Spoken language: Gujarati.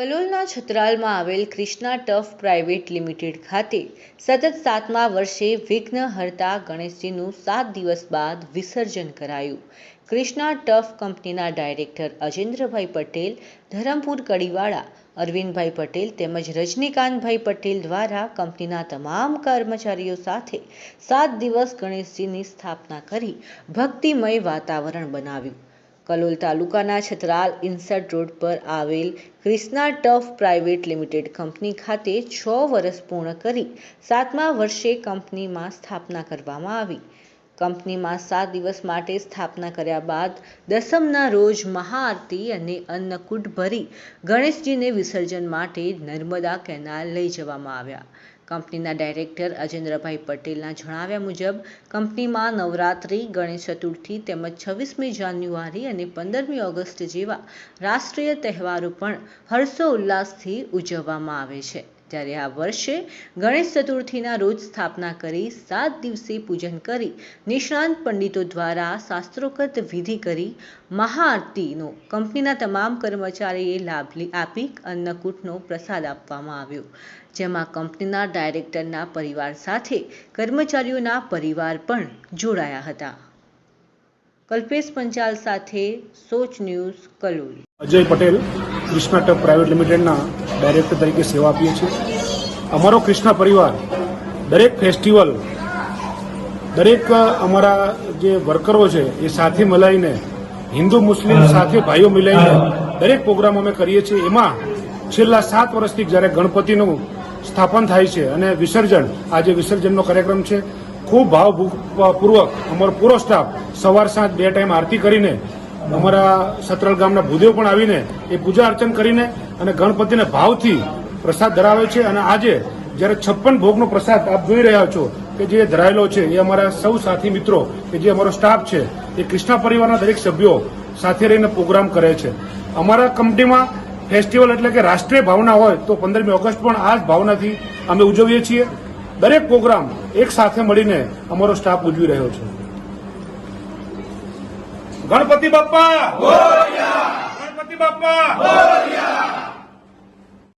કલોલના છત્રાલમાં આવેલ ક્રિષ્ના ટફ પ્રાઇવેટ લિમિટેડ ખાતે સતત સાતમા વર્ષે વિઘ્નહર્તા ગણેશજીનું સાત દિવસ બાદ વિસર્જન કરાયું. ક્રિષ્ના ટફ કંપનીના ડાયરેક્ટર અજેન્દ્રભાઈ પટેલ, ધરમપુર કડીવાળા અરવિંદભાઈ પટેલ તેમજ રજનીકાંતભાઈ પટેલ દ્વારા કંપનીના તમામ કર્મચારીઓ સાથે સાત દિવસ ગણેશજીની સ્થાપના કરી ભક્તિમય વાતાવરણ બનાવ્યું. કલોલ તાલુકાના છતરાલ ઇન્સર્ટ રોડ પર આવેલ Krishna tough private limited company ખાતે છ વર્ષ પૂર્ણ કરી સાતમા વર્ષે કંપનીમાં સ્થાપના કરવામાં આવી. કંપનીમાં સાત દિવસ માટે સ્થાપના કર્યા બાદ દસમના રોજ મહાઆરતી અને અન્નકૂટ ભરી ગણેશજીને વિસર્જન માટે નર્મદા કેનાલ લઈ જવામાં આવ્યા. કંપનીના ડાયરેક્ટર અજેન્દ્રભાઈ પટેલના જણાવ્યા મુજબ, કંપનીમાં નવરાત્રિ, ગણેશ ચતુર્થી તેમજ છવ્વીસમી જાન્યુઆરી અને પંદરમી ઓગસ્ટ જેવા રાષ્ટ્રીય તહેવારો પણ હર્ષોલ્લાસથી ઉજવવામાં આવે છે. ત્યારે આ વર્ષે ગણેશ ચતુર્થીના રોજ સ્થાપના કરી સાત દિવસે પૂજન કરી. નિષ્ણાંત પંડિતો દ્વારા શાસ્ત્રોક્ત વિધિ કરી મહાઆરતીનો કંપનીના તમામ કર્મચારીએ લાભ આપી અન્નકૂટનો પ્રસાદ આપવામાં આવ્યો. જેમાં કંપનીના ડાયરેક્ટરના પરિવાર સાથે કર્મચારીઓના પરિવાર પણ જોડાયા હતા. કલ્પેશ પંચાલ સાથે Soch news Kalol. Ajay Patel Krishna tough private લિમિટેડના ડાયરેક્ટર તરીકે સેવા આપીએ છીએ. અમારો ક્રિષ્ના પરિવાર, દરેક ફેસ્ટિવલ, દરેક અમારા જે વર્કરો છે, એ સાથે મળીને હિન્દુ, મુસ્લિમ સાથે ભાઈઓ મિલાઈને દરેક પ્રોગ્રામ અમે કરીએ છીએ. એમાં છેલ્લા સાત વર્ષથી જ્યારે ગણપતિનું સ્થાપન થાય છે અને વિસર્જન, આજે વિસર્જનનો કાર્યક્રમ છે ખૂબ ભાવપૂર્વક અમારો પૂરો સ્ટાફ સવાર સાંજ બે ટાઈમ આરતી કરીને, અમારા સતરલ ગામના ભૂદેવ પણ આવીને એ પૂજા અર્ચન કરીને અને ગણપતિને ભાવથી પ્રસાદ ધરાવે છે. અને આજે જ્યારે છપ્પન ભોગનો પ્રસાદ આપ જોઈ રહ્યા છો કે જે ધરાયેલો છે, એ અમારા સૌ સાથી મિત્રો, કે જે અમારો સ્ટાફ છે, એ કૃષ્ણા પરિવારના દરેક સભ્યો સાથે રહીને પ્રોગ્રામ કરે છે. અમારા કંપનીમાં ફેસ્ટિવલ એટલે કે રાષ્ટ્રીય ભાવના હોય તો પંદરમી ઓગસ્ટ પણ આ જ ભાવનાથી અમે ઉજવીએ છીએ. દરેક પ્રોગ્રામ એક સાથે મળીને અમારો સ્ટાફ ઉજવી રહ્યો છે. ગણપતિ બાપ્પા! ગણપતિ બાપ્પા!